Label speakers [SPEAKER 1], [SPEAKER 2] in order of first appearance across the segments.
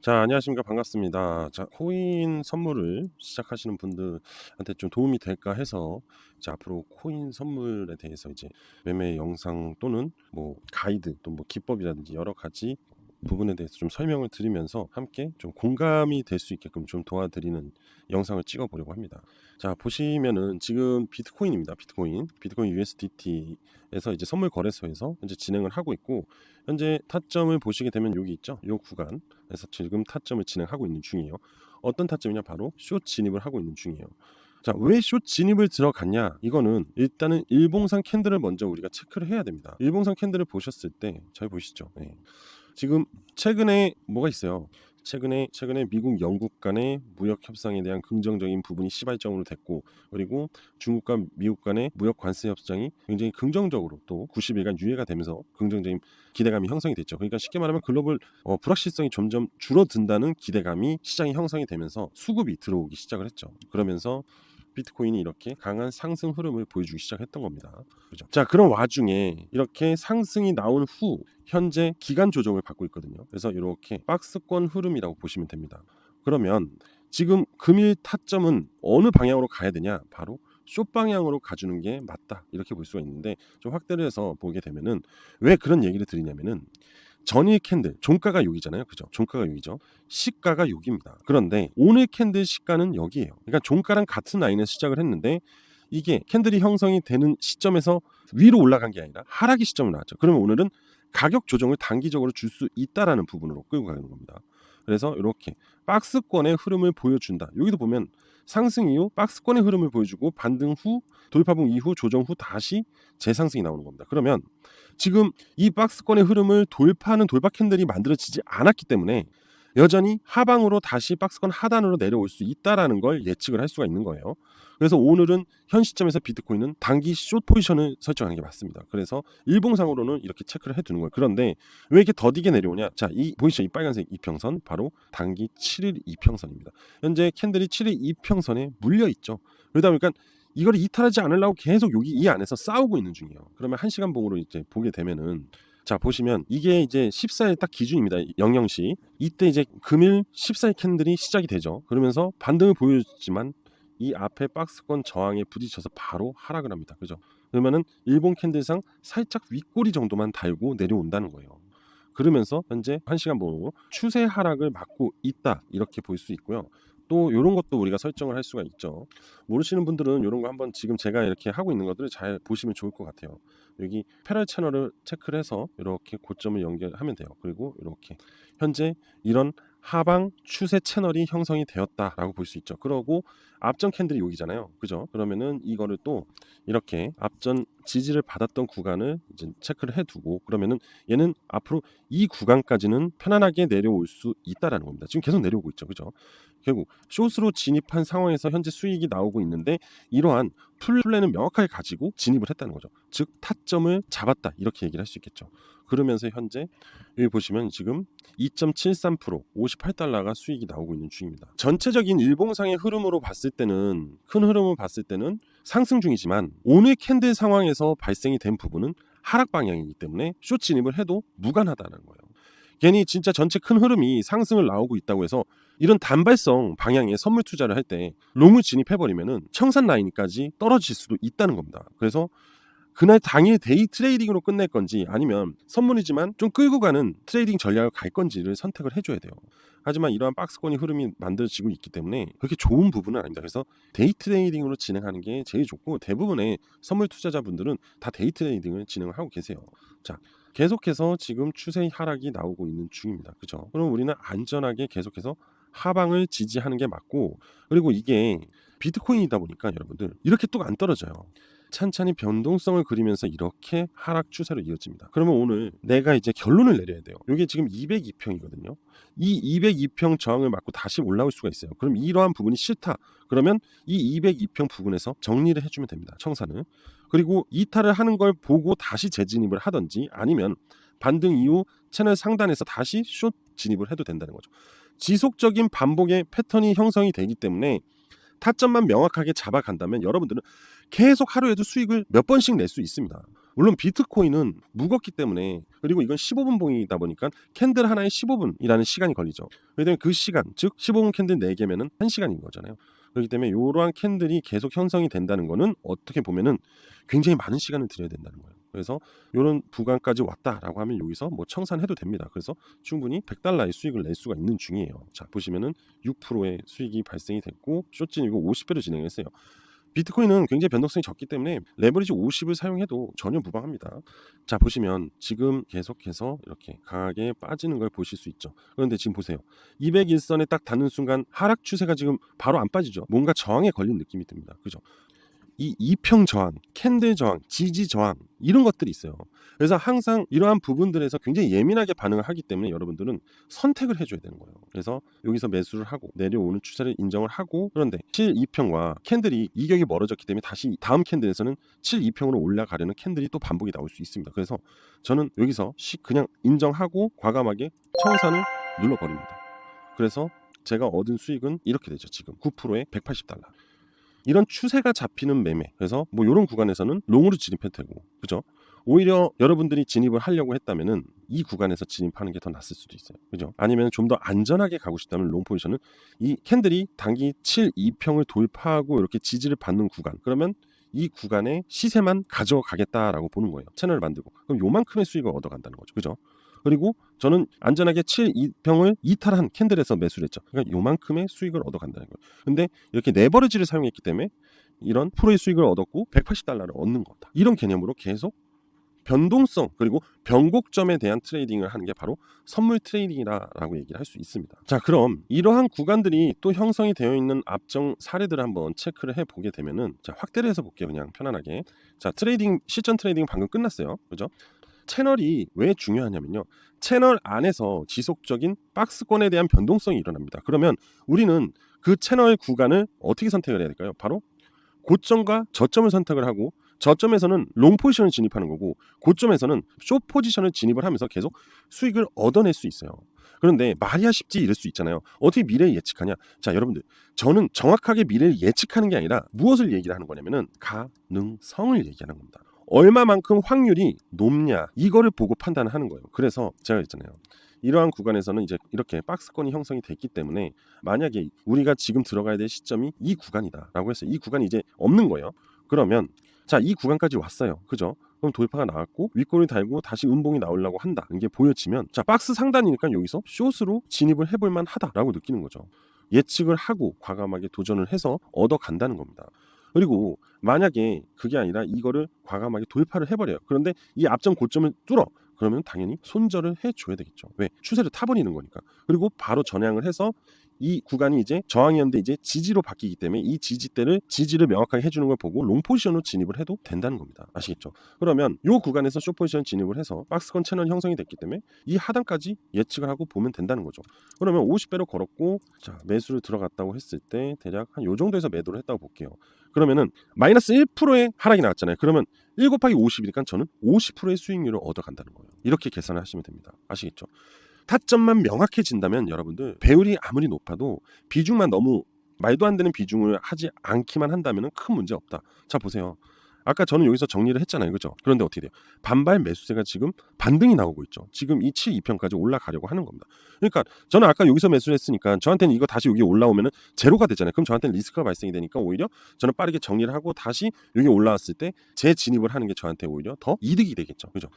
[SPEAKER 1] 자, 안녕하십니까. 반갑습니다. 자, 코인 선물을 시작하시는 분들한테 좀 도움이 될까 해서 이제 앞으로 코인 선물에 대해서 이제 매매 영상 또는 뭐 가이드 또 뭐 기법이라든지 여러 가지 부분에 대해서 좀 설명을 드리면서 함께 좀 공감이 될 수 있게끔 좀 도와드리는 영상을 찍어 보려고 합니다. 자, 보시면은 지금 비트코인입니다. 비트코인. 비트코인 USDT에서 이제 선물 거래소에서 현재 진행을 하고 있고 현재 타점을 보시게 되면 여기 있죠. 요 구간에서 지금 타점을 진행하고 있는 중이에요. 어떤 타점이냐 바로 숏 진입을 하고 있는 중이에요. 자, 왜 숏 진입을 들어갔냐? 이거는 일단은 일봉상 캔들을 먼저 우리가 체크를 해야 됩니다. 일봉상 캔들을 보셨을 때 잘 보시죠. 네. 지금 최근에 뭐가 있어요? 최근에 최근에 미국 영국 간의 무역 협상에 대한 긍정적인 부분이 시발점으로 됐고 그리고 중국과 미국 간의 무역 관세 협상이 굉장히 긍정적으로 또 90일간 유예가 되면서 긍정적인 기대감이 형성이 됐죠. 그러니까 쉽게 말하면 글로벌 어, 불확실성이 점점 줄어든다는 기대감이 시장에 형성이 되면서 수급이 들어오기 시작을 했죠. 그러면서 비트코인이 이렇게 강한 상승 흐름을 보여주기 시작했던 겁니다. 그죠? 자, 그런 와중에 이렇게 상승이 나온 후 현재 기간 조정을 받고 있거든요. 그래서 이렇게 박스권 흐름이라고 보시면 됩니다. 그러면 지금 금일 타점은 어느 방향으로 가야 되냐? 바로 숏 방향으로 가주는 게 맞다 이렇게 볼 수가 있는데 좀 확대를 해서 보게 되면은 왜 그런 얘기를 드리냐면은 전일 캔들 종가가 여기잖아요. 그죠? 종가가 여기죠. 시가가 여기입니다. 그런데 오늘 캔들 시가는 여기에요. 그러니까 종가랑 같은 라인에 시작을 했는데 이게 캔들이 형성이 되는 시점에서 위로 올라간 게 아니라 하락의 시점을 나왔죠. 그러면 오늘은 가격 조정을 단기적으로 줄 수 있다라는 부분으로 끌고 가는 겁니다. 그래서 이렇게 박스권의 흐름을 보여준다. 여기도 보면 상승 이후 박스권의 흐름을 보여주고 반등 후 돌파봉 이후 조정 후 다시 재상승이 나오는 겁니다. 그러면 지금 이 박스권의 흐름을 돌파하는 돌파 캔들이 만들어지지 않았기 때문에 여전히 하방으로 다시 박스권 하단으로 내려올 수 있다라는 걸 예측을 할 수가 있는 거예요. 그래서 오늘은 현 시점에서 비트코인은 단기 숏 포지션을 설정하는 게 맞습니다. 그래서 일봉상으로는 이렇게 체크를 해두는 거예요. 그런데 왜 이렇게 더디게 내려오냐? 자, 이 보이시죠? 이 빨간색 이평선 바로 단기 7일 이평선입니다. 현재 캔들이 7일 이평선에 물려 있죠. 그러다 보니까 이걸 이탈하지 않으려고 계속 여기 이 안에서 싸우고 있는 중이에요. 그러면 한 시간 봉으로 이제 보게 되면은 자 보시면 이게 이제 14일 딱 기준입니다. 00시 이때 이제 금일 14일 캔들이 시작이 되죠. 그러면서 반등을 보여주지만 이 앞에 박스권 저항에 부딪혀서 바로 하락을 합니다. 그죠? 그러면은 일본 캔들상 살짝 윗꼬리 정도만 달고 내려온다는 거예요. 그러면서 현재 한 시간 봉으로 추세 하락을 막고 있다 이렇게 볼 수 있고요. 또 이런 것도 우리가 설정을 할 수가 있죠. 모르시는 분들은 이런 거 한번 지금 제가 이렇게 하고 있는 것들을 잘 보시면 좋을 것 같아요. 여기 패럴 채널을 체크를 해서 이렇게 고점을 연결하면 돼요. 그리고 이렇게 현재 이런 하방 추세 채널이 형성이 되었다라고 볼 수 있죠. 그러고 앞전 캔들이 여기잖아요. 그죠? 그러면은 이거를 또 이렇게 앞전 지지를 받았던 구간을 이제 체크를 해두고 그러면은 얘는 앞으로 이 구간까지는 편안하게 내려올 수 있다라는 겁니다. 지금 계속 내려오고 있죠. 그죠? 결국 숏으로 진입한 상황에서 현재 수익이 나오고 있는데 이러한 플랜을 명확하게 가지고 진입을 했다는 거죠. 즉 타점을 잡았다 이렇게 얘기를 할 수 있겠죠. 그러면서 현재 여기 보시면 지금 2.73% 58달러가 수익이 나오고 있는 중입니다. 전체적인 일봉상의 흐름으로 봤을 때는 큰 흐름을 봤을 때는 상승 중이지만 오늘 캔들 상황에서 발생이 된 부분은 하락 방향이기 때문에 숏 진입을 해도 무관하다는 거예요. 괜히 진짜 전체 큰 흐름이 상승을 나오고 있다고 해서 이런 단발성 방향의 선물 투자를 할 때 롱을 진입해버리면은 청산 라인까지 떨어질 수도 있다는 겁니다. 그래서 그날 당일 데이 트레이딩으로 끝낼 건지 아니면 선물이지만 좀 끌고 가는 트레이딩 전략을 갈 건지를 선택을 해줘야 돼요. 하지만 이러한 박스권이 흐름이 만들어지고 있기 때문에 그렇게 좋은 부분은 아닙니다. 그래서 데이 트레이딩으로 진행하는 게 제일 좋고 대부분의 선물 투자자분들은 다 데이 트레이딩을 진행을 하고 계세요. 자, 계속해서 지금 추세 하락이 나오고 있는 중입니다. 그죠? 그럼 우리는 안전하게 계속해서 하방을 지지하는 게 맞고 그리고 이게 비트코인이다 보니까 여러분들 이렇게 뚝 안 떨어져요. 찬찬히 변동성을 그리면서 이렇게 하락 추세로 이어집니다. 그러면 오늘 내가 이제 결론을 내려야 돼요. 이게 지금 202평이거든요. 이 202평 저항을 맞고 다시 올라올 수가 있어요. 그럼 이러한 부분이 싫다. 그러면 이 202평 부분에서 정리를 해주면 됩니다. 청산을. 그리고 이탈을 하는 걸 보고 다시 재진입을 하든지 아니면 반등 이후 채널 상단에서 다시 숏 진입을 해도 된다는 거죠. 지속적인 반복의 패턴이 형성이 되기 때문에 타점만 명확하게 잡아간다면 여러분들은 계속 하루에도 수익을 몇 번씩 낼 수 있습니다. 물론 비트코인은 무겁기 때문에 그리고 이건 15분 봉이다 보니까 캔들 하나에 15분이라는 시간이 걸리죠. 때문에 그 시간, 즉 15분 캔들 4개면은 1시간인 거잖아요. 그렇기 때문에 이러한 캔들이 계속 형성이 된다는 거는 어떻게 보면은 굉장히 많은 시간을 들여야 된다는 거예요. 그래서 이런 구간까지 왔다라고 하면 여기서 뭐 청산해도 됩니다. 그래서 충분히 100달러의 수익을 낼 수가 있는 중이에요. 자 보시면은 6%의 수익이 발생이 됐고 쇼진 이거 50배로 진행했어요. 비트코인은 굉장히 변동성이 적기 때문에 레버리지 50을 사용해도 전혀 무방합니다. 자 보시면 지금 계속해서 이렇게 강하게 빠지는 걸 보실 수 있죠. 그런데 지금 보세요. 201선에 딱 닿는 순간 하락 추세가 지금 바로 안 빠지죠. 뭔가 저항에 걸린 느낌이 듭니다. 그죠? 이 이평 저항, 캔들 저항, 지지 저항 이런 것들이 있어요. 그래서 항상 이러한 부분들에서 굉장히 예민하게 반응을 하기 때문에 여러분들은 선택을 해줘야 되는 거예요. 그래서 여기서 매수를 하고 내려오는 추세를 인정을 하고 그런데 7 2평과 캔들이 이격이 멀어졌기 때문에 다시 다음 캔들에서는 7 2평으로 올라가려는 캔들이 또 반복이 나올 수 있습니다. 그래서 저는 여기서 시 그냥 인정하고 과감하게 청산을 눌러버립니다. 그래서 제가 얻은 수익은 이렇게 되죠. 지금 9%에 180달러. 이런 추세가 잡히는 매매. 그래서 뭐 이런 구간에서는 롱으로 진입해도 되고, 그죠? 오히려 여러분들이 진입을 하려고 했다면은 이 구간에서 진입하는 게 더 낫을 수도 있어요. 그죠? 아니면 좀 더 안전하게 가고 싶다면 롱 포지션은 이 캔들이 단기 7 2평을 돌파하고 이렇게 지지를 받는 구간. 그러면 이 구간의 시세만 가져가겠다라고 보는 거예요. 채널을 만들고. 그럼 요만큼의 수익을 얻어간다는 거죠. 그죠? 그리고 저는 안전하게 7 2평을 이탈한 캔들에서 매수를 했죠. 그러니까 요만큼의 수익을 얻어간다는 거예요. 근데 이렇게 네버리지를 사용했기 때문에 이런 프로의 수익을 얻었고 180달러를 얻는 거다. 이런 개념으로 계속 변동성 그리고 변곡점에 대한 트레이딩을 하는 게 바로 선물 트레이딩이라고 얘기를 할 수 있습니다. 자, 그럼 이러한 구간들이 또 형성이 되어 있는 앞정 사례들을 한번 체크를 해 보게 되면은 자, 확대를 해서 볼게요. 그냥 편안하게. 자, 트레이딩 실전 트레이딩 방금 끝났어요. 그죠? 채널이 왜 중요하냐면요. 채널 안에서 지속적인 박스권에 대한 변동성이 일어납니다. 그러면 우리는 그 채널 구간을 어떻게 선택을 해야 될까요? 바로 고점과 저점을 선택을 하고 저점에서는 롱 포지션을 진입하는 거고 고점에서는 숏 포지션을 진입을 하면서 계속 수익을 얻어낼 수 있어요. 그런데 말이야 쉽지 이럴 수 있잖아요. 어떻게 미래를 예측하냐? 자, 여러분들. 저는 정확하게 미래를 예측하는 게 아니라 무엇을 얘기를 하는 거냐면은 가능성을 얘기하는 겁니다. 얼마만큼 확률이 높냐 이거를 보고 판단을 하는 거예요. 그래서 제가 있잖아요. 이러한 구간에서는 이제 이렇게 박스권이 형성이 됐기 때문에 만약에 우리가 지금 들어가야 될 시점이 이 구간이다라고 했어요. 이 구간이 이제 없는 거예요. 그러면 자 이 구간까지 왔어요. 그죠? 그럼 돌파가 나왔고 윗골이 달고 다시 음봉이 나오려고 한다. 이게 보여지면 자 박스 상단이니까 여기서 숏으로 진입을 해볼 만하다라고 느끼는 거죠. 예측을 하고 과감하게 도전을 해서 얻어 간다는 겁니다. 그리고 만약에 그게 아니라 이거를 과감하게 돌파를 해버려요. 그런데 이 앞전 고점을 뚫어. 그러면 당연히 손절을 해줘야 되겠죠. 왜? 추세를 타버리는 거니까. 그리고 바로 전향을 해서 이 구간이 이제 저항이었는데 이제 지지로 바뀌기 때문에 이 지지대를 지지를 명확하게 해주는 걸 보고 롱 포지션으로 진입을 해도 된다는 겁니다. 아시겠죠? 그러면 이 구간에서 쇼 포지션 진입을 해서 박스권 채널 형성이 됐기 때문에 이 하단까지 예측을 하고 보면 된다는 거죠. 그러면 50배로 걸었고 자 매수를 들어갔다고 했을 때 대략 한 요 정도에서 매도를 했다고 볼게요. 그러면은 마이너스 1%의 하락이 나왔잖아요. 그러면 1 곱하기 50이니까 저는 50%의 수익률을 얻어간다는 거예요. 이렇게 계산을 하시면 됩니다. 아시겠죠? 타점만 명확해진다면 여러분들 배율이 아무리 높아도 비중만 너무 말도 안 되는 비중을 하지 않기만 한다면 큰 문제 없다. 자 보세요. 아까 저는 여기서 정리를 했잖아요. 그죠? 그런데 어떻게 돼요? 반발 매수세가 지금 반등이 나오고 있죠. 지금 이 7, 2평까지 올라가려고 하는 겁니다. 그러니까 저는 아까 여기서 매수를 했으니까 저한테는 이거 다시 여기 올라오면은 제로가 되잖아요. 그럼 저한테는 리스크가 발생이 되니까 오히려 저는 빠르게 정리를 하고 다시 여기 올라왔을 때 재진입을 하는 게 저한테 오히려 더 이득이 되겠죠. 그죠?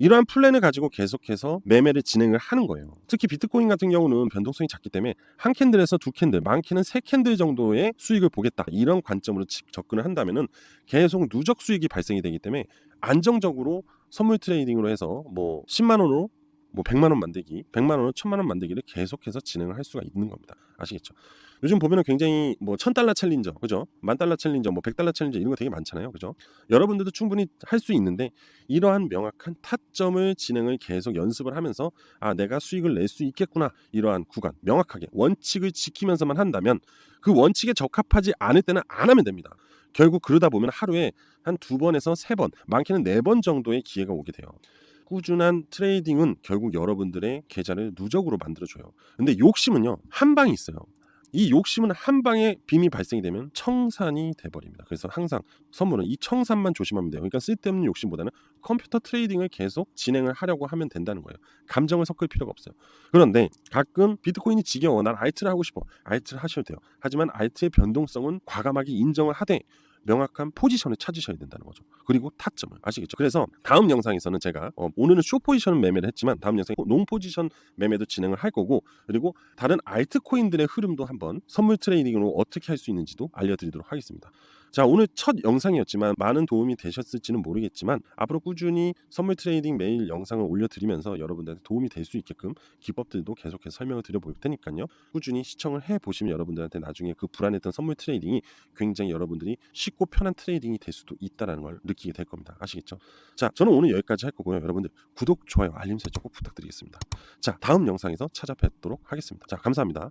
[SPEAKER 1] 이러한 플랜을 가지고 계속해서 매매를 진행을 하는 거예요. 특히 비트코인 같은 경우는 변동성이 작기 때문에 한 캔들에서 두 캔들, 많게는 세 캔들 정도의 수익을 보겠다. 이런 관점으로 접근을 한다면은 계속 누적 수익이 발생이 되기 때문에 안정적으로 선물 트레이딩으로 해서 뭐 10만 원으로 뭐 100만 원 만들기, 100만 원으로 1000만 원 만들기를 계속해서 진행을 할 수가 있는 겁니다. 아시겠죠? 요즘 보면은 굉장히 뭐 1000달러 챌린저, 그죠? 만 달러 챌린저, 뭐 100달러 챌린저 이런 거 되게 많잖아요. 그죠? 여러분들도 충분히 할 수 있는데 이러한 명확한 타점을 진행을 계속 연습을 하면서 아, 내가 수익을 낼 수 있겠구나. 이러한 구간 명확하게 원칙을 지키면서만 한다면 그 원칙에 적합하지 않을 때는 안 하면 됩니다. 결국 그러다 보면 하루에 한 두 번에서 세 번, 많게는 네 번 정도의 기회가 오게 돼요. 꾸준한 트레이딩은 결국 여러분들의 계좌를 누적으로 만들어줘요. 근데 욕심은요 한 방이 있어요. 이 욕심은 한 방에 빔이 발생이 되면 청산이 돼버립니다. 그래서 항상 선물은 이 청산만 조심하면 돼요. 그러니까 쓸데없는 욕심보다는 컴퓨터 트레이딩을 계속 진행을 하려고 하면 된다는 거예요. 감정을 섞을 필요가 없어요. 그런데 가끔 비트코인이 지겨워 난 알트를 하고 싶어 알트를 하셔도 돼요. 하지만 알트의 변동성은 과감하게 인정을 하되 명확한 포지션을 찾으셔야 된다는 거죠. 그리고 타점을 아시겠죠? 그래서 다음 영상에서는 제가 어, 오늘은 쇼 포지션 매매를 했지만 다음 영상에 롱 포지션 매매도 진행을 할 거고 그리고 다른 알트코인들의 흐름도 한번 선물 트레이딩으로 어떻게 할 수 있는지도 알려드리도록 하겠습니다. 자 오늘 첫 영상이었지만 많은 도움이 되셨을지는 모르겠지만 앞으로 꾸준히 선물 트레이딩 매일 영상을 올려드리면서 여러분들한테 도움이 될 수 있게끔 기법들도 계속해서 설명을 드려볼 테니까요. 꾸준히 시청을 해보시면 여러분들한테 나중에 그 불안했던 선물 트레이딩이 굉장히 여러분들이 쉽고 편한 트레이딩이 될 수도 있다는 걸 느끼게 될 겁니다. 아시겠죠? 자 저는 오늘 여기까지 할 거고요. 여러분들 구독 좋아요 알림 설정 꼭 부탁드리겠습니다. 자 다음 영상에서 찾아뵙도록 하겠습니다. 자 감사합니다